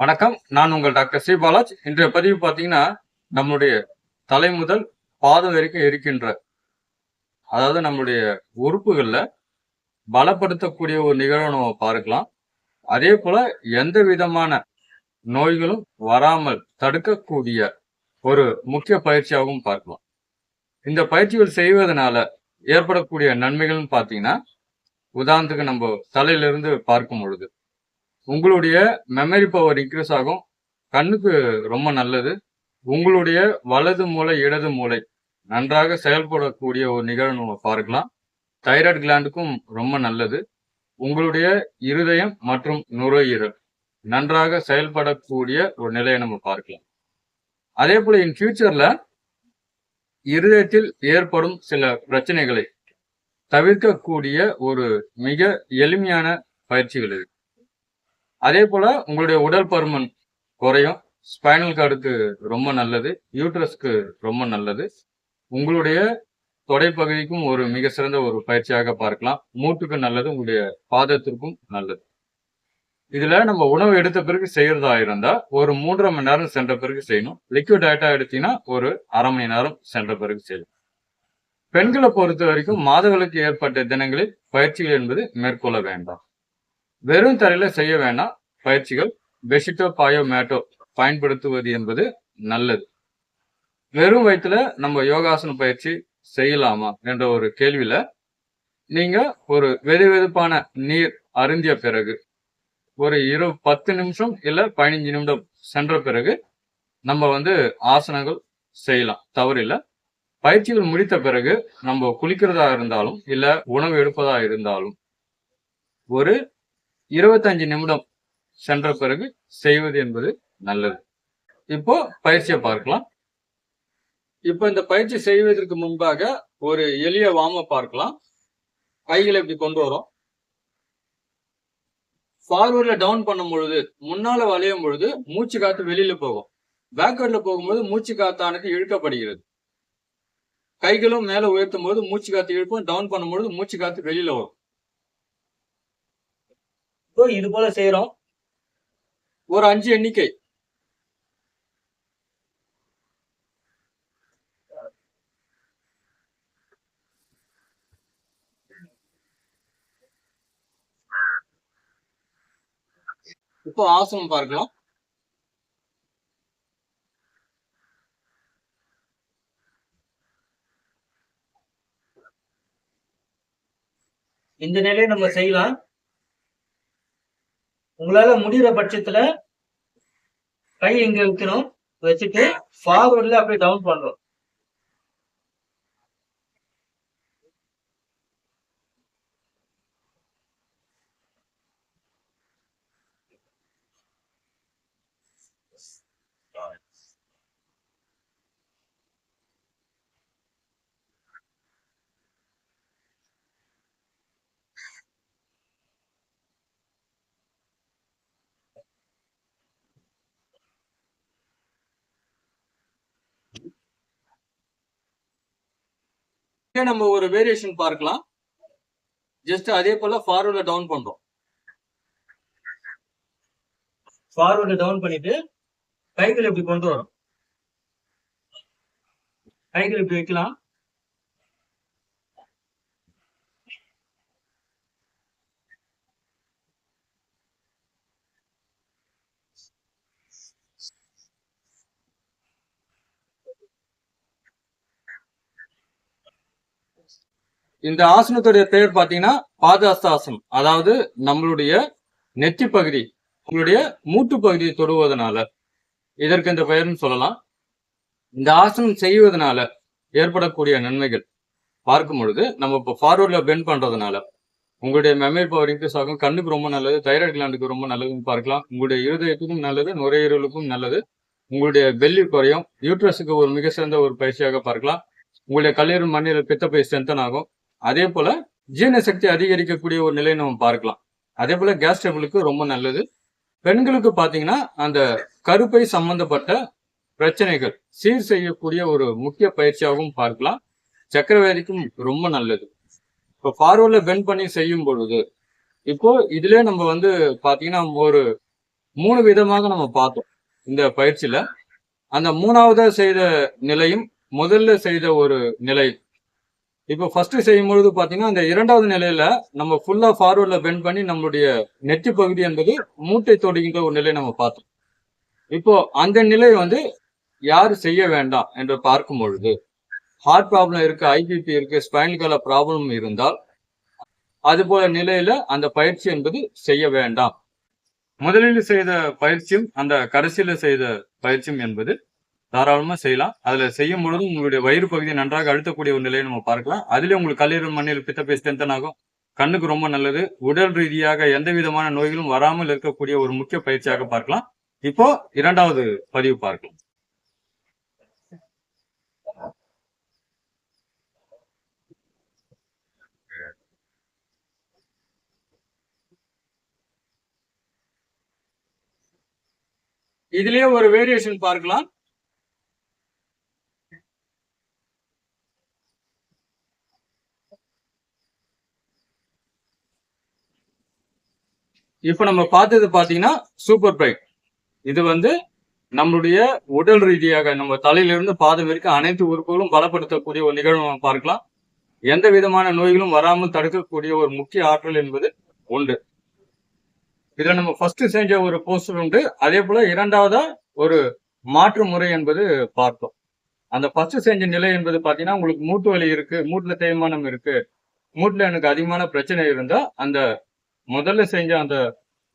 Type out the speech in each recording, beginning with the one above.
வணக்கம். நான் உங்கள் டாக்டர் ஸ்ரீ பாலாஜ். இன்றைய பதிவு பார்த்தீங்கன்னா நம்மளுடைய தலை முதல் பாதம் வரைக்கும் இருக்கின்ற அதாவது நம்மளுடைய உறுப்புகளில் பலப்படுத்தக்கூடிய ஒரு நிகழ்வை நம்ம பார்க்கலாம். அதே போல எந்த விதமான நோய்களும் வராமல் தடுக்கக்கூடிய ஒரு முக்கிய பயிற்சியாகவும் பார்க்கலாம். இந்த பயிற்சிகள் செய்வதனால ஏற்படக்கூடிய நன்மைகள்னு பார்த்தீங்கன்னா உதாரணத்துக்கு நம்ம தலையிலிருந்து பார்க்கும் பொழுது உங்களுடைய மெமரி பவர் இன்க்ரீஸ் ஆகும். கண்ணுக்கு ரொம்ப நல்லது. உங்களுடைய வலது மூளை இடது மூளை நன்றாக செயல்படக்கூடிய ஒரு நிகழ்வு நம்ம பார்க்கலாம். தைராய்டு கிளாண்டுக்கும் ரொம்ப நல்லது. உங்களுடைய இருதயம் மற்றும் நுரையீரல் நன்றாக செயல்படக்கூடிய ஒரு நிலையை நம்ம பார்க்கலாம். அதே போல இன் ஃபியூச்சர்ல இருதயத்தில் ஏற்படும் சில பிரச்சனைகளை தவிர்க்கக்கூடிய ஒரு மிக எளிமையான பயிற்சிகள் இருக்கு அதே போல உங்களுடைய உடல் பருமன் குறையும். ஸ்பைனல் கார்டுக்கு ரொம்ப நல்லது. யூட்ரஸ்க்கு ரொம்ப நல்லது. உங்களுடைய தொடைப்பகுதிக்கும் ஒரு மிக சிறந்த ஒரு பயிற்சியாக பார்க்கலாம். மூட்டுக்கு நல்லது உங்களுடைய பாதத்திற்கும் நல்லது. இதுல நம்ம உணவு எடுத்த பிறகு செய்யறதா இருந்தா ஒரு மூன்றரை மணி நேரம் சென்ற பிறகு செய்யணும். லிக்விட் டயட்டா எடுத்தீங்கன்னா ஒரு அரை மணி நேரம் சென்ற பிறகு செய்யணும் பெண்களை பொறுத்த வரைக்கும் மாதங்களுக்கு ஏற்பட்ட தினங்களில் பயிற்சிகள் என்பது மேற்கொள்ள வேண்டாம். வெறும் தரையில செய்ய வேண்டாம் பயிற்சிகள் பெஷிட்டோ பாயோ மேட்டோ பயன்படுத்துவது என்பது நல்லது. வெறும் வயிற்றுல நம்ம யோகாசன பயிற்சி செய்யலாமா என்ற ஒரு கேள்வியில நீங்க ஒரு வெது வெதுப்பான நீர் அருந்திய பிறகு ஒரு இரு பத்து நிமிஷம் இல்ல பதினஞ்சு நிமிடம் சென்ற பிறகு நம்ம வந்து ஆசனங்கள் செய்யலாம். தவறில்லை. பயிற்சிகள் முடித்த பிறகு நம்ம குளிக்கிறதா இருந்தாலும் இல்ல உணவு எடுப்பதா இருந்தாலும் ஒரு இருபத்தஞ்சு நிமிடம் சென்ற பிறகு செய்வது என்பது நல்லது. இப்போ பயிற்சியை பார்க்கலாம். இப்போ இந்த பயிற்சி செய்வதற்கு முன்பாக ஒரு எளிய வாம பார்க்கலாம். கைகளை இப்படி கொண்டு வரோம். ஃபார்வர்டில் டவுன் பண்ணும் பொழுது முன்னால வளையும் பொழுது மூச்சு காத்து வெளியில போகும். பேக்வர்ட்ல போகும்போது மூச்சு காத்தானது இழுக்கப்படுகிறது. கைகளும் மேல உயர்த்தும் போது மூச்சு காத்து இழுப்போம் டவுன் பண்ணும்பொழுது மூச்சு காத்து வெளியில வரும். இப்போ இது போல செய்யறோம் ஒரு அஞ்சு எண்ணிக்கை. இப்போ ஆசனம் பார்க்கலாம். இந்த நிலையை நம்ம செய்யலாம். உங்களால முடிகிற பட்சத்துல கை இங்க வைக்கணும்? வச்சுட்டு ஃபார்வர்ட்ல அப்படியே டவுன் பண்றோம் இங்க நம்ம ஒரு வேரியேஷன் பார்க்கலாம். ஜஸ்ட் அதே போல ஃபார்வர்ட்ல டவுன் பண்றோம். ஃபார்வர்ட்ல டவுன் பண்ணிட்டு கைகள் எப்படி கொண்டு வரோம். கைகள் எப்படி வைக்கலாம். இந்த ஆசனத்துடைய பெயர் பார்த்தீங்கன்னா பாதாஸ்தாசனம் அதாவது நம்மளுடைய நெத்தி பகுதி உங்களுடைய மூட்டு பகுதியை தொடுவதனால. இதற்கு இந்த பெயர்னு சொல்லலாம். இந்த ஆசனம் செய்வதனால ஏற்படக்கூடிய நன்மைகள். பார்க்கும் பொழுது நம்ம இப்போ ஃபார்வர்டில் பெண்ட் பண்ணுறதுனால உங்களுடைய மெமரி பவர் இன்க்ரீஸ் ஆகும். கண்ணுக்கு ரொம்ப நல்லது தைராய்டு கிளாண்டுக்கு ரொம்ப நல்லதுன்னு பார்க்கலாம். உங்களுடைய இருதயத்துக்கும் நல்லது நுரையீரலுக்கும் நல்லது. உங்களுடைய வெள்ளி குறையும். யூட்ரஸுக்கு ஒரு மிக சிறந்த ஒரு பயிற்சியாக பார்க்கலாம். உங்களுடைய கல்லீரல் மண்ணில் பித்தப்பை ஸ்ட்ரென்தன் ஆகும். அதே போல ஜீரண சக்தி அதிகரிக்கக்கூடிய ஒரு நிலையை நம்ம பார்க்கலாம். அதே போல கேஸ் டேபிளுக்கு ரொம்ப நல்லது. பெண்களுக்கு பார்த்தீங்கன்னா அந்த கருப்பை சம்பந்தப்பட்ட பிரச்சனைகள் சீர் செய்யக்கூடிய ஒரு முக்கிய பயிற்சியாகவும் பார்க்கலாம். சக்கரவேதிக்கும் ரொம்ப நல்லது. இப்போ ஃபார்வர்ட்ல பெண்ட் பண்ணி செய்யும் பொழுது இப்போ இதுல நம்ம வந்து பார்த்தீங்கன்னா ஒரு மூணு விதமாக நம்ம பார்த்தோம் இந்த பயிற்சியில. அந்த மூணாவதாக செய்த நிலையும் முதல்ல செய்த ஒரு நிலை இப்போ ஃபர்ஸ்ட் செய்யும் பொழுது பார்த்தீங்கன்னா அந்த இரண்டாவது நிலையில நம்ம ஃபுல்லா ஃபார்வர்ட்ல பெண்ட் பண்ணி நம்மளுடைய நெற்றி பகுதி என்பது மூட்டை தொடுகின்ற ஒரு நிலையை நம்ம பார்த்தோம். இப்போ அந்த நிலை வந்து யார் செய்ய வேண்டாம் என்று பார்க்கும் பொழுது ஹார்ட் ப்ராப்ளம் இருக்கு ஐபிபி இருக்கு ஸ்பைனல் கால ப்ராப்ளம் இருந்தால் அது போல நிலையில அந்த பயிற்சி என்பது செய்ய வேண்டாம். முதலில் செய்த பயிற்சியும் அந்த கடைசியில செய்த பயிற்சியும் என்பது தாராளமாக செய்யலாம். அதில் செய்யும் பொழுது உங்களுடைய வயிறு பகுதியை நன்றாக அழுத்தக்கூடிய ஒரு நிலையை நம்ம பார்க்கலாம். அதுலேயே உங்களுக்கு கல்லீரல் மண்ணில் பித்த ஸ்ட்ரென்தன் ஆகும். கண்ணுக்கு ரொம்ப நல்லது. உடல் ரீதியாக எந்த விதமான நோய்களும் வராமல் இருக்கக்கூடிய ஒரு முக்கிய பயிற்சியாக பார்க்கலாம். இப்போ இரண்டாவது பதிவு பார்க்கலாம். இதுலயே ஒரு வேரியேஷன் பார்க்கலாம். இப்போ நம்ம பார்த்தது பார்த்தீங்கன்னா சூப்பர் பைக் இது வந்து நம்மளுடைய உடல் ரீதியாக நம்ம தலையிலிருந்து பாதம் வரைக்கும் அனைத்து உறுப்புகளும் பலப்படுத்தக்கூடிய ஒரு நிகழ்வு நம்ம பார்க்கலாம். எந்த விதமான நோய்களும் வராமல் தடுக்கக்கூடிய ஒரு முக்கிய ஆற்றல் என்பது உண்டு. இதுல நம்ம ஃபர்ஸ்ட் செஞ்ச ஒரு போஸ்டர் உண்டு. அதே போல இரண்டாவதா ஒரு மாற்று முறை என்பது பார்த்தோம். அந்த ஃபர்ஸ்ட் செஞ்ச நிலை என்பது பாத்தீங்கன்னா உங்களுக்கு மூட்டு வலி இருக்கு மூட்டுல தேய்மானம் இருக்கு மூட்டுல எனக்கு அதிகமான பிரச்சனை இருந்தா அந்த முதல்ல செஞ்ச அந்த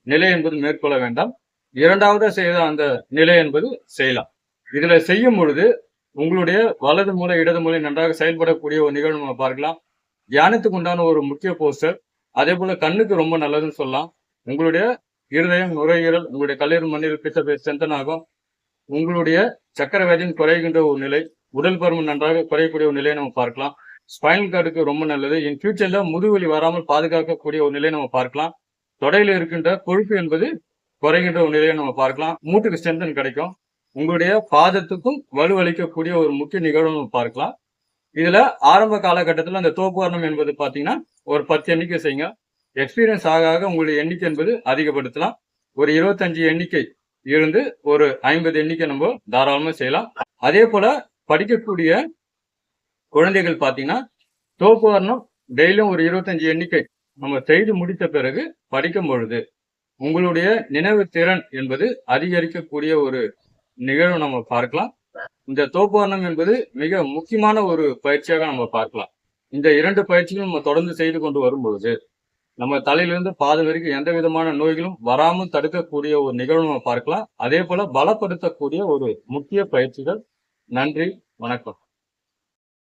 நிலை என்பது மேற்கொள்ள வேண்டாம். இரண்டாவதாக செய்த அந்த நிலை என்பது செய்யலாம். இதுல செய்யும் பொழுது உங்களுடைய வலது மூலை இடது மூலை நன்றாக செயல்படக்கூடிய ஒரு நிகழ்வு நம்ம பார்க்கலாம். தியானத்துக்கு உண்டான ஒரு முக்கிய போஸ்டர் அதே போல கண்ணுக்கு ரொம்ப நல்லதுன்னு சொல்லலாம். உங்களுடைய இருதயம் நுரையீரல் உங்களுடைய கல்லீரல் மண்ணில் பித்த செந்தனாகும் ஆகும் உங்களுடைய சக்கர வேதியும் குறைகின்ற ஒரு நிலை உடல் பருமன் நன்றாக குறையக்கூடிய ஒரு நிலையை நம்ம பார்க்கலாம். ஸ்பைனல் கார்டுக்கு ரொம்ப நல்லது. இன் ஃபியூச்சர்ல முதுவலி வராமல் பாதுகாக்கக்கூடிய ஒரு நிலையை நம்ம பார்க்கலாம். தொடையில இருக்கின்ற கொழுப்பு என்பது குறைகின்ற ஒரு நிலையை நம்ம பார்க்கலாம். மூட்டுக்கு ஸ்ட்ரென்தன் கிடைக்கும். உங்களுடைய பாதத்துக்கும் வலுவளிக்கக்கூடிய ஒரு முக்கிய நிகழ்வு நம்ம பார்க்கலாம். இதுல ஆரம்ப காலகட்டத்தில் அந்த தோப்புவர்ணம் என்பது பாத்தீங்கன்னா ஒரு பத்து எண்ணிக்கை செய்யுங்க. எக்ஸ்பீரியன்ஸ் ஆக ஆக உங்களுடைய எண்ணிக்கை என்பது அதிகப்படுத்தலாம். ஒரு இருபத்தஞ்சு எண்ணிக்கை இருந்து ஒரு ஐம்பது எண்ணிக்கை நம்ம தாராளமாக செய்யலாம். அதே போல படிக்கக்கூடிய குழந்தைகள் பாத்தீங்கன்னா தோப்புவர்ணம் டெய்லியும் ஒரு இருபத்தஞ்சு எண்ணிக்கை. நம்ம செய்து முடித்த பிறகு படிக்கும் பொழுது உங்களுடைய நினைவு திறன் என்பது அதிகரிக்கக்கூடிய ஒரு நிகழ்வு நம்ம பார்க்கலாம். இந்த தோப்பாரணம் என்பது மிக முக்கியமான ஒரு பயிற்சியாக நம்ம பார்க்கலாம். இந்த இரண்டு பயிற்சிகளும் நம்ம தொடர்ந்து செய்து கொண்டு வரும்பொழுது நம்ம தலையிலிருந்து பாதம் வரைக்கும் எந்த விதமான நோய்களும் வராமல் தடுக்கக்கூடிய ஒரு நிகழ்வு நம்ம பார்க்கலாம். அதே போல பலப்படுத்தக்கூடிய ஒரு முக்கிய பயிற்சிகள். நன்றி வணக்கம்.